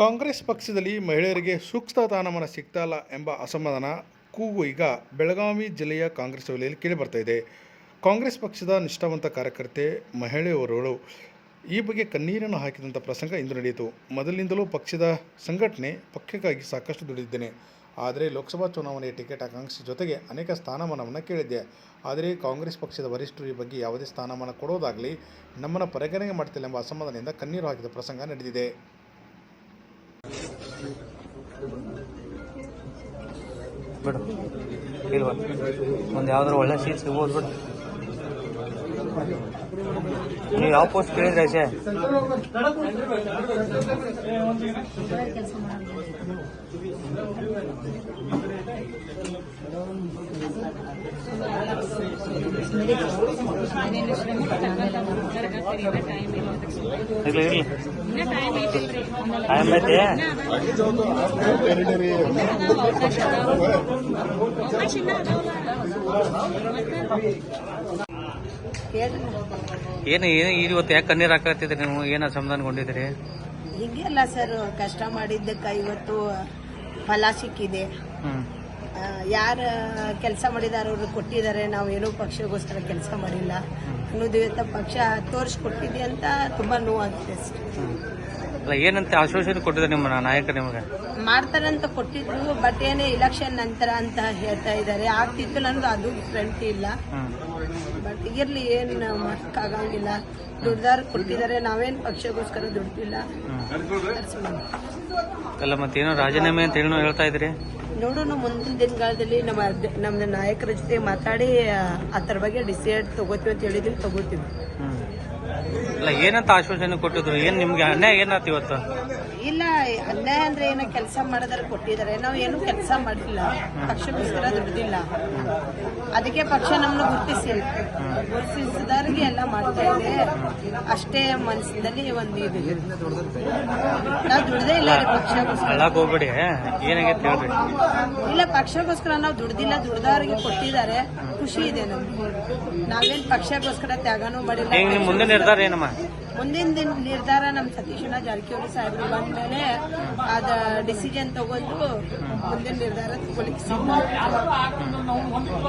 ಕಾಂಗ್ರೆಸ್ ಪಕ್ಷದಲ್ಲಿ ಮಹಿಳೆಯರಿಗೆ ಸೂಕ್ತ ಸ್ಥಾನಮಾನ ಸಿಗ್ತಾಯಿಲ್ಲ ಎಂಬ ಅಸಮಾಧಾನ. ಕೂಗು ಈಗ ಬೆಳಗಾವಿ ಜಿಲ್ಲೆಯ ಕಾಂಗ್ರೆಸ್ ವಲಯದಲ್ಲಿ ಕೇಳಿಬರ್ತಾ ಇದೆ. ಕಾಂಗ್ರೆಸ್ ಪಕ್ಷದ ನಿಷ್ಠಾವಂತ ಕಾರ್ಯಕರ್ತೆ ಮಹಿಳೆಯವರುಗಳು ಈ ಬಗ್ಗೆ ಕಣ್ಣೀರನ್ನು ಹಾಕಿದಂಥ ಪ್ರಸಂಗ ಇಂದು ನಡೆಯಿತು. ಮೊದಲಿನಿಂದಲೂ ಪಕ್ಷದ ಸಂಘಟನೆ ಪಕ್ಷಕ್ಕಾಗಿ ಸಾಕಷ್ಟು ದುಡಿದಿದ್ದೇನೆ. ಆದರೆ ಲೋಕಸಭಾ ಚುನಾವಣೆಯ ಟಿಕೆಟ್ ಆಕಾಂಕ್ಷಿ ಜೊತೆಗೆ ಅನೇಕ ಸ್ಥಾನಮಾನವನ್ನು ಕೇಳಿದ್ದೆ. ಆದರೆ ಕಾಂಗ್ರೆಸ್ ಪಕ್ಷದ ವರಿಷ್ಠರು ಈ ಬಗ್ಗೆ ಯಾವುದೇ ಸ್ಥಾನಮಾನ ಕೊಡೋದಾಗಲಿ ನಮ್ಮನ್ನು ಪರಿಗಣನೆ ಮಾಡ್ತಿಲ್ಲ ಎಂಬ ಅಸಮಾಧಾನದಿಂದ ಕಣ್ಣೀರು ಹಾಕಿದ ಪ್ರಸಂಗ ನಡೆದಿದೆ. ಬಿಡು. ಇಲ್ವಾ? ಒಂದು ಯಾವ್ದಾರು ಒಳ್ಳೆ ಸೀಟ್ ಸಿಗ್ಬೋದು ಬಿಡು. ನೀವು ಯಾವ ಪೋಸ್ಟ್ ಕೇಳಿದ್ರೆ ಆಚೆ ಇರ್ಲಿ ಇರ್ಲಿ ಟೈಮ್ ಐತೆ ಏನು ಏನು ಇವತ್ತು ಯಾಕೆ ಕಣ್ಣೀರು ಹಾಕತ್ತಿದ್ರಿ ನೀವು? ಏನು ಸಮಾಧಾನಗೊಂಡಿದ್ರಿ ಹೀಗೆಲ್ಲ ಸರ್ ಕಷ್ಟ ಮಾಡಿದ್ದಕ್ಕೆ ಇವತ್ತು ಫಲ ಸಿಕ್ಕಿದೆ. ಯಾರ ಕೆಲಸ ಮಾಡಿದಾರೆ ಅವರು ಕೊಟ್ಟಿದ್ದಾರೆ ನಾವು ಏನೋ ಪಕ್ಷಗೋಸ್ಕರ ಕೆಲಸ ಮಾಡಿಲ್ಲ. ಅನ್ನೋದು ಪಕ್ಷ ತೋರಿಸ್ಕೊಟ್ಟಿದೆ ಅಂತ ತುಂಬಾ ನೋವಾಗಿದೆ ಅಲ್ಲ ಏನಂತ ಆಶ್ವಾಸನೆ ಕೊಟ್ಟಿದ್ದಾರೆ ನಿಮ್ಮ ನಾಯಕ ನಿಮಗೆ? ಮಾಡ್ತಾರಂತ ಕೊಟ್ಟಿದ್ರು ಬಟ್ ಏನೇ ಇಲೆಕ್ಷನ್ ನಂತರ ಅಂತ ಹೇಳ್ತಾ ಇದ್ದಾರೆ. ಆಗ್ತಿತ್ತು ನನಗೆ ಅದು ಫ್ರೆಂಟ್ ಇಲ್ಲ. ಬಟ್ ಇರ್ಲಿ ಏನು ಮಾಡೋಕ್ಕಾಗಂಗಿಲ್ಲ ದುಡ್ದಾರ ಕೊಟ್ಟಿದ್ದಾರೆ ನಾವೇನು ಪಕ್ಷಗೋಸ್ಕರ ದುಡ್ಡಿಲ್ಲ ಅಲ್ಲ ಮತ್ತೇನೋ ರಾಜೀನಾಮೆ ಅಂತ ಹೇಳಿ ಹೇಳ್ತಾ ಇದ್ರಿ? ನೋಡೋಣ ಮುಂದಿನ ದಿನಗಳಲ್ಲಿ ನಮ್ಮ ನಮ್ಮ ನಾಯಕರ ಜೊತೆ ಮಾತಾಡಿ ಅದರ ಬಗ್ಗೆ ಡಿಸೈಡ್ ತಗೋತೀವಿ ಅಂತ ಹೇಳಿದ್ರೆ ತಗೋತೀವಿ. ಅಲ್ಲ ಏನಂತ ಆಶ್ವಾಸನೆ ಕೊಟ್ಟಿದ್ರು? ಏನ್ ನಿಮ್ಗೆ ಅನ್ಯಾಯ ಏನಾಯ್ತು ಇವತ್ತು? ಇಲ್ಲ ಅನ್ಯಾಯ ಅಂದ್ರೆ ಏನ ಕೆಲಸ ಮಾಡೋದ್ರ ಕೊಟ್ಟಿದ್ದಾರೆ. ನಾವು ಏನು ಕೆಲಸ ಮಾಡಿಲ್ಲ ಪಕ್ಷ ದುಡ್ದಿಲ್ಲ ಅದಕ್ಕೆ ಪಕ್ಷ ನಮ್ಮನ್ನು ಗುರುತಿಸಿಲ್ಲ ಗುರುತಿಸಿದವ್ರಿಗೆ ಎಲ್ಲ ಮಾಡ್ತಾ ಇದೆ ಅಷ್ಟೇ ಮನಸ್ಸಿನಲ್ಲಿ ಒಂದು ಇದು. ನಾವು ದುಡ್ದೇ ಇಲ್ಲ ರೀ ಪಕ್ಷಕ್ಕೋಸ್ಕರ. ಹೋಗ್ಬೇಡಿ ಏನಾಗೈತೆ ಇಲ್ಲ ಪಕ್ಷಕ್ಕೋಸ್ಕರ ನಾವು ದುಡ್ದಿಲ್ಲ ದುಡ್ದವ್ರಿಗೆ ಕೊಟ್ಟಿದ್ದಾರೆ. ಖುಷಿ ಇದೆ ನಮ್ಗೆ. ನಾವೇನ್ ಪಕ್ಷಕ್ಕೋಸ್ಕರ ತ್ಯಾಗನೂ ಮಾಡಿಲ್ಲ. ಈಗ ನಿಮ್ ಮುಂದೆ ನಿರ್ಧಾರ ಏನಮ್ಮ? ಮುಂದಿನ ದಿನ ನಿರ್ಧಾರ ನಮ್ಮ ಸತೀಶಣ್ಣ ಜಾರಕಿಹೊಳಿ ಸಾಹೇಬರು ಬಂದ ಮೇಲೆ ಅದ ಡಿಸಿಷನ್ ತಗೊಂಡು ಮುಂದಿನ ನಿರ್ಧಾರ ತಗೊಳ್ಳಿಕ್ಕೆ ಸಿದ್ಧ